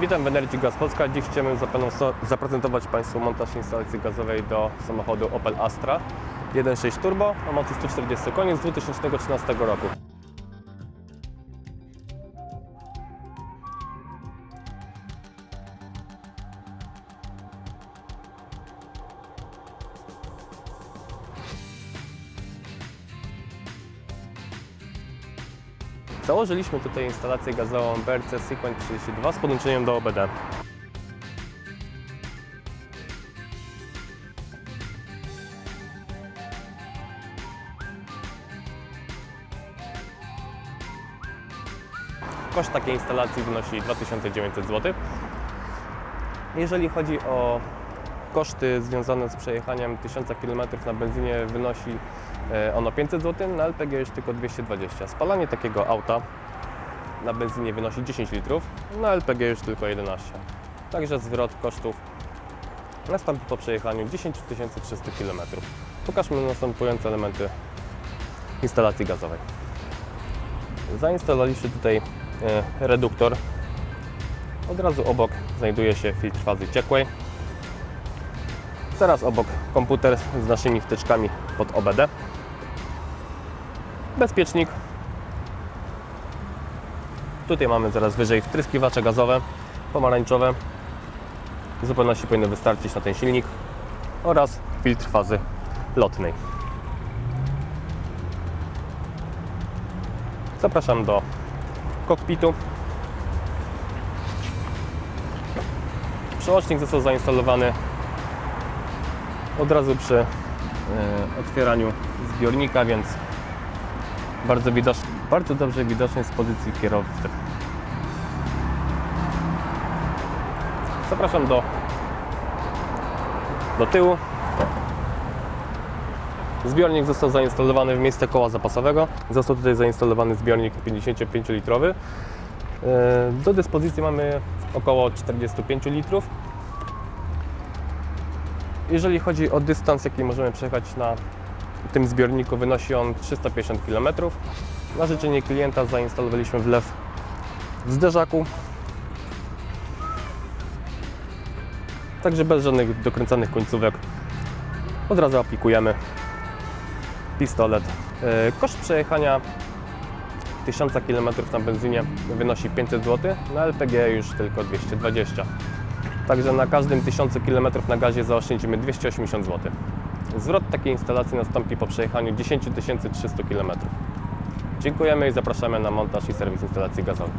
Witam w Energy Gas Polska. Dziś chciałem zaprezentować Państwu montaż instalacji gazowej do samochodu Opel Astra 1.6 Turbo o mocy 140 koni z 2013 roku. Założyliśmy tutaj instalację gazową BRC Sequent 32 z podłączeniem do OBD. Koszt takiej instalacji wynosi 2900 zł. Jeżeli chodzi o koszty związane z przejechaniem 1000 km na benzynie wynosi e, ono 500 zł, na LPG już tylko 220. Spalanie takiego auta na benzynie wynosi 10 litrów, na LPG już tylko 11. Także zwrot kosztów nastąpi po przejechaniu 10 300 km. Pokażmy następujące elementy instalacji gazowej. Zainstalowaliśmy tutaj e, reduktor. Od razu obok znajduje się filtr fazy ciekłej. Zaraz obok komputer z naszymi wtyczkami pod OBD. Bezpiecznik. Tutaj mamy zaraz wyżej wtryskiwacze gazowe, pomarańczowe. W zupełności powinno wystarczyć na ten silnik. Oraz filtr fazy lotnej. Zapraszam do kokpitu. Przełącznik został zainstalowany od razu przy e, otwieraniu zbiornika, więc bardzo, widoczny, bardzo dobrze widoczny z pozycji kierowcy. Zapraszam do, do tyłu. Zbiornik został zainstalowany w miejsce koła zapasowego. Został tutaj zainstalowany zbiornik 55-litrowy. E, Do dyspozycji mamy około 45 litrów. Jeżeli chodzi o dystans, jaki możemy przejechać na tym zbiorniku, wynosi on 350 km. Na życzenie klienta zainstalowaliśmy wlew w zderzaku. Także bez żadnych dokręcanych końcówek od razu aplikujemy pistolet. E, Koszt przejechania 1000 km na benzynie wynosi 500 zł, na LPG już tylko 220. Także na każdym 1000 km na gazie zaoszczędzimy 280 zł. Zwrot takiej instalacji nastąpi po przejechaniu 10 300 km. Dziękujemy i zapraszamy na montaż i serwis instalacji gazowej.